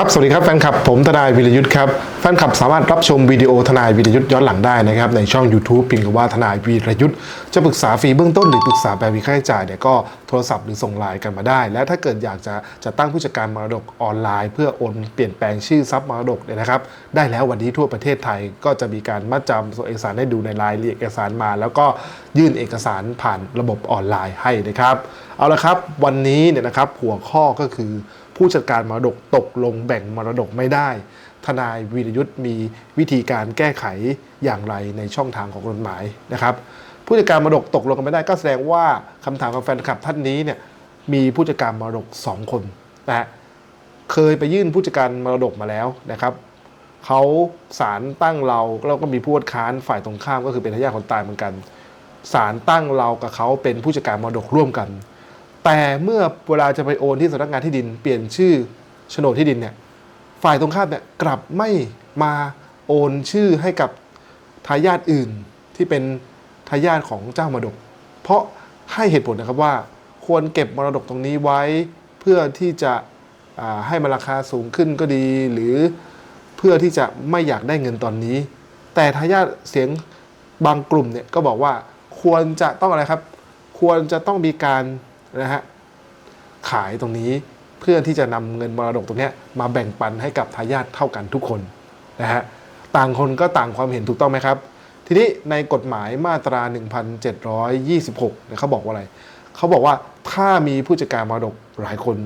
ครับ สวัสดีครับแฟนคลับผมทนายวิรยุทธ์ครับแฟนคลับสามารถรับชมวิดีโอทนายวิรยุทธ์ย้อนหลังได้นะครับในช่อง YouTube พิมพ์คำว่าทนายวีรยุทธ์จะปรึกษาฟรีเบื้องต้นหรือปรึกษาแบบมีค่าใช้จ่ายเนี่ยก็โทรศัพท์หรือส่งไลน์กันมาได้ และถ้าเกิดอยากจะจะตั้งผู้จัดการมรดกออนไลน์ เพื่อโอนเปลี่ยนแปลงชื่อทรัพย์มรดกเนี่ยนะครับ ได้แล้ววันนี้ทั่วประเทศไทยก็จะมีการมัดจำส่งเอกสารให้ดูในไลน์เรียกเอกสารมา แล้วก็ยื่นเอกสารผ่านระบบออนไลน์ให้นะครับเอาละครับ วันนี้เนี่ยนะครับหัวข้อก็คือ ผู้จัดการมรดกตกลงแบ่งมรดกไม่ได้ ทนายวีรยุทธ์มีวิธีการแก้ไขอย่างไรในช่องทางของกฎหมายนะครับ ผู้จัดการมรดกตกลงกันไม่ได้ก็แสดงว่าคำถามของแฟนคลับท่านนี้เนี่ยมีผู้จัดการมรดกสองคนนะฮะเคยไปยื่นผู้จัดการมรดกมาแล้วนะครับเขาศาลตั้งเราแล้วก็มีผู้คัดค้านฝ่ายตรงข้ามก็คือเป็นทายาทคนตายเหมือนกันศาลตั้งเรากับเขาเป็นผู้จัดการมรดกร่วมกัน แต่เมื่อเวลาจะไปโอนที่สำนักงานที่ดิน เปลี่ยนชื่อโฉนดที่ดินเนี่ยฝ่ายตรงข้ามเนี่ยกลับไม่มาโอนชื่อให้กับทายาทอื่นที่เป็นทายาทของเจ้ามรดก เพราะให้เหตุผลนะครับว่าควรเก็บมรดกตรงนี้ไว้เพื่อที่จะให้มันราคาสูงขึ้นก็ดี หรือเพื่อที่จะไม่อยากได้เงินตอนนี้ แต่ทายาทเสียงบางกลุ่มเนี่ยก็บอกว่าควรจะต้องอะไรครับ ควรจะต้องมีการ นะฮะขายตรงนี้เพื่อที่จะนำเงินมรดกตรงนี้มาแบ่งปันให้กับทายาทเท่ากันทุกคนนะฮะต่างคนก็ต่างความเห็นถูกต้องไหมครับ ทีนี้ในกฎหมายมาตรา 1726เนี่ยเขาบอกว่าอะไรเขาบอกว่าถ้ามีผู้จัดการมรดกหลายคน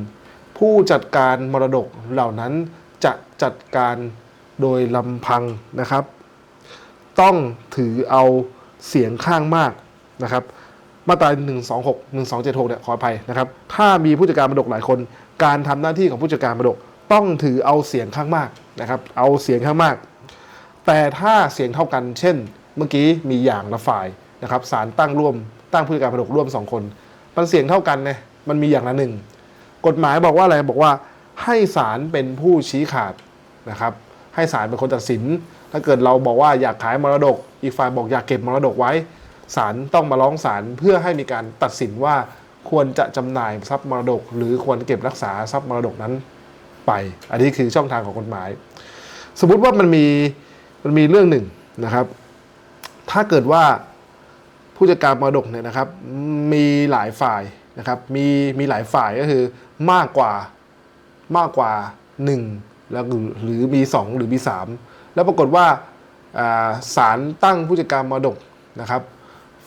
ผู้จัดการมรดกเหล่านั้นจะจัดการโดยลำพังนะครับ ต้องถือเอาเสียงข้างมากนะครับ มาตรา 126 1276 เนี่ยขออภัยนะครับ ถ้ามีผู้จัดการมรดกหลายคน การทำหน้าที่ของผู้จัดการมรดกต้องถือเอาเสียงข้างมากนะครับ เอาเสียงข้างมาก แต่ถ้าเสียงเท่ากัน เช่น เมื่อกี้มีอย่างละฝ่ายนะครับศาลตั้งร่วม ตั้งผู้จัดการมรดกร่วมสองคน มันเสียงเท่ากันเนี่ยมันมีอย่างละหนึ่ง กฎหมายบอกว่าอะไร บอกว่าให้ศาลเป็นผู้ชี้ขาดนะครับ ให้ศาลเป็นคนตัดสิน ถ้าเกิดเราบอกว่าอยากขายมรดก อีกฝ่ายบอกอยากเก็บมรดกไว้ ศาลต้องมาร้องศาลเพื่อให้มีการตัดสินว่าควรจะจำหน่ายทรัพย์มรดก หรือควรเก็บรักษาทรัพย์มรดกนั้นไป อันนี้คือช่องทางของกฎหมาย สมมุติว่ามันมีมันมีเรื่องหนึ่งนะครับ ถ้าเกิดว่าผู้จัดการมรดกเนี่ยนะครับ มีหลายฝ่ายนะครับ มีมีหลายฝ่ายก็คือมากกว่ามากกว่า 1 แล้วหรือหรือมี 2 หรือมี 3 แล้วปรากฏว่าอ่าศาลตั้งผู้จัดการมรดกนะครับ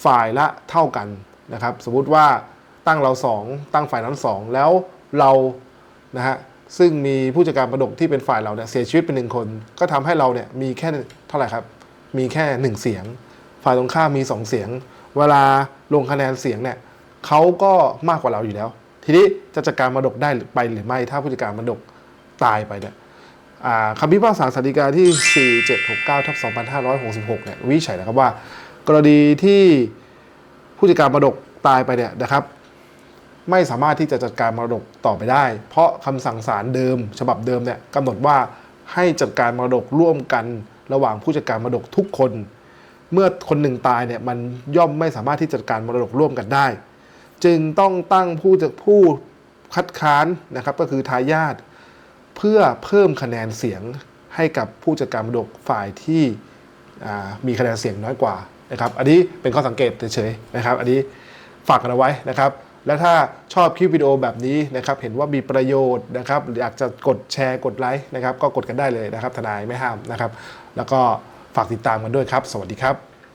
ฝ่ายละเท่ากันนะครับ สมมุติว่าตั้งเรา 2 ตั้งฝ่ายนั้น 2 แล้วเรานะฮะซึ่งมีผู้จัดการมระดกที่เป็นฝ่ายเราเนี่ยเสียชีวิตเป็นหนึ่งคน ก็ทำให้เราเนี่ยมีแค่เท่าไหร่ครับ มีแค่ 1 เสียง ฝ่ายตรงข้ามมี 2 เสียง เวลาลงคะแนนเสียงเนี่ยเขาก็มากกว่าเราอยู่แล้ว ทีนี้จะจัดการมรดกได้ไปหรือไม่ถ้าผู้จัดการมรดกตายไปเนี่ยอ่าคำพิพากษาสารดีกาที่ 4769ทับ2566เนี่ยวิจัยนะครับว่า กรณีที่ผู้จัดการมรดกตายไปเนี่ยนะครับ ไม่สามารถที่จะจัดการมรดกต่อไปได้ เพราะคำสั่งศาลเดิม ฉบับเดิมเนี่ยกำหนดว่าให้จัดการมรดกร่วมกันระหว่างผู้จัดการมรดกทุกคน เมื่อคนหนึ่งตายเนี่ยมันย่อมไม่สามารถที่จะจัดการมรดกร่วมกันได้ จึงต้องตั้งผู้จะผู้คัดค้านนะครับก็คือทายาทเพื่อเพิ่มคะแนนเสียงให้กับผู้จัดการมรดกฝ่ายที่ มีคะแนนเสียงน้อยกว่านะครับ อันนี้เป็นข้อสังเกตเฉยๆนะครับ อันนี้ฝากกันเอาไว้นะครับ และถ้าชอบคลิปวิดีโอแบบนี้นะครับเห็นว่ามีประโยชน์นะครับอยากจะกดแชร์กดไลค์นะครับ ก็กดกันได้เลยนะครับ ทนายไม่ห้ามนะครับ แล้วก็ฝากติดตามกันด้วยครับ สวัสดีครับ